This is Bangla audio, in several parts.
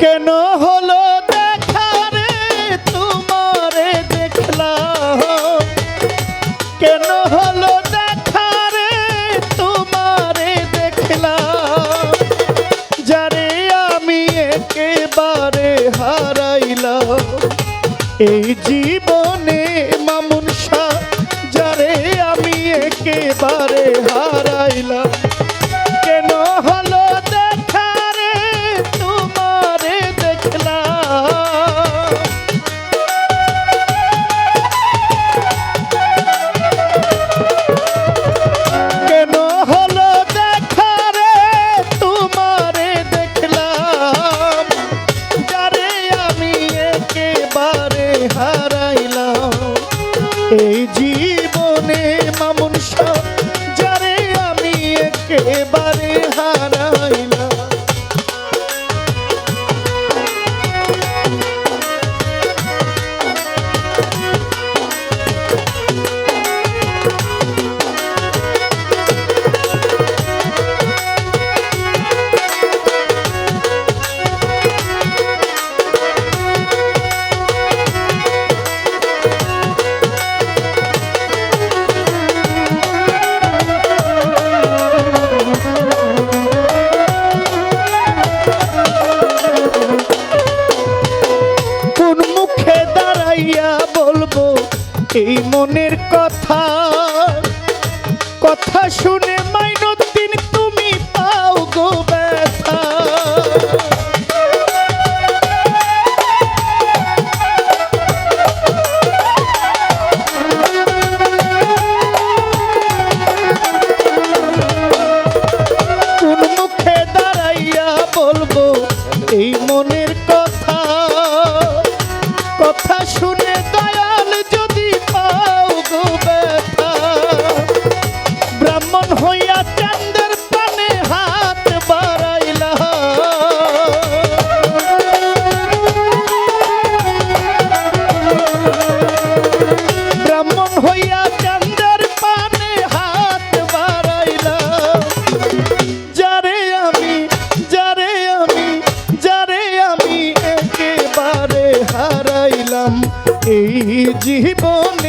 কেন হলো দেখা রে? তোমারে দেখলাম। কেন হলো দেখা রে? তোমারে দেখলাম। যারে আমি একেবারে হারাইলাম। এই জীবনে মামুন শাহ, যারে আমি একেবারে হারাইলাম। এই মনের কথা কথা শুনে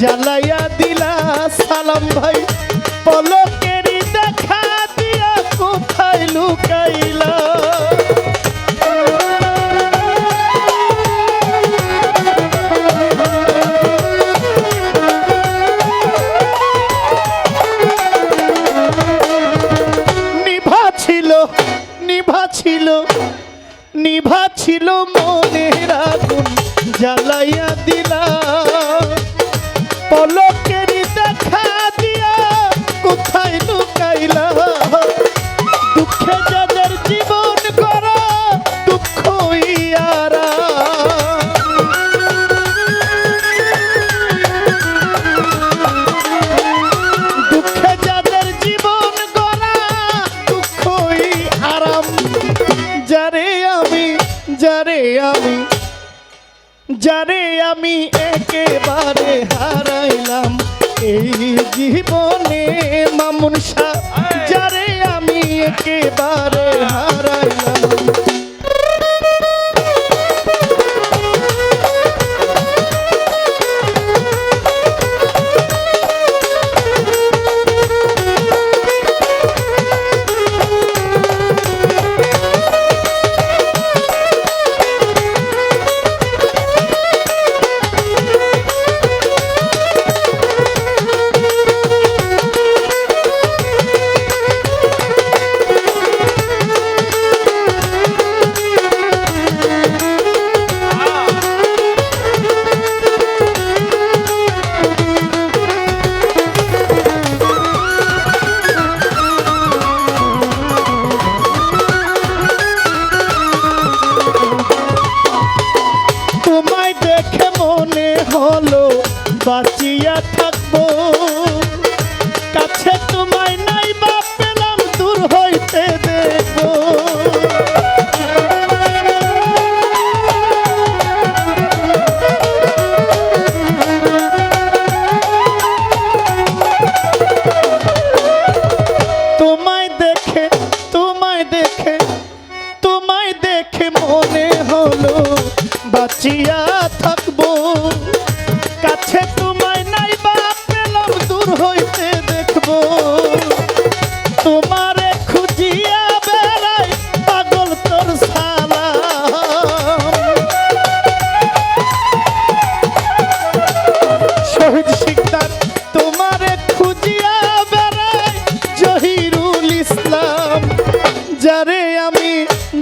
জ্বালাইয়া দিলা সালাম ভাই। পলকের দেখা দিয়া কোথায় লুকাইলা? দুঃখে যাদের জীবন করা দুঃখ ইয়ারা দুঃখে যাদের জীবন গড়া দুঃখই আরাম যারে আমি যারে আমি যারে আমি একেবারে হারাইলাম। এই জীবনে মামুন শাহ যারে আমি একেবারে হারাইলাম।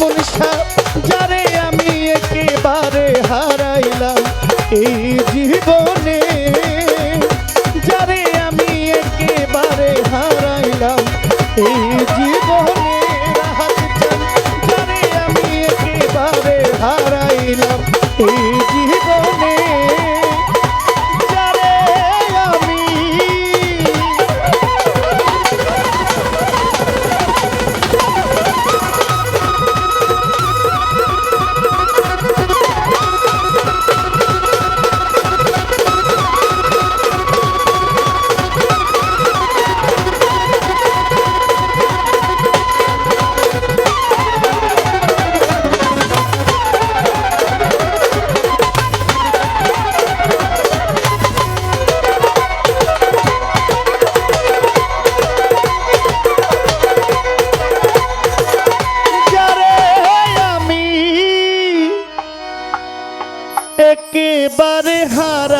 মামুন সাপ যারে আমি একেবারে হারাইলাম এই জীবনে। যারে আমি একেবারে হারাইলাম এই জীবনে। যারে আমি একেবারে হারাইলাম এই একেবারে হারাই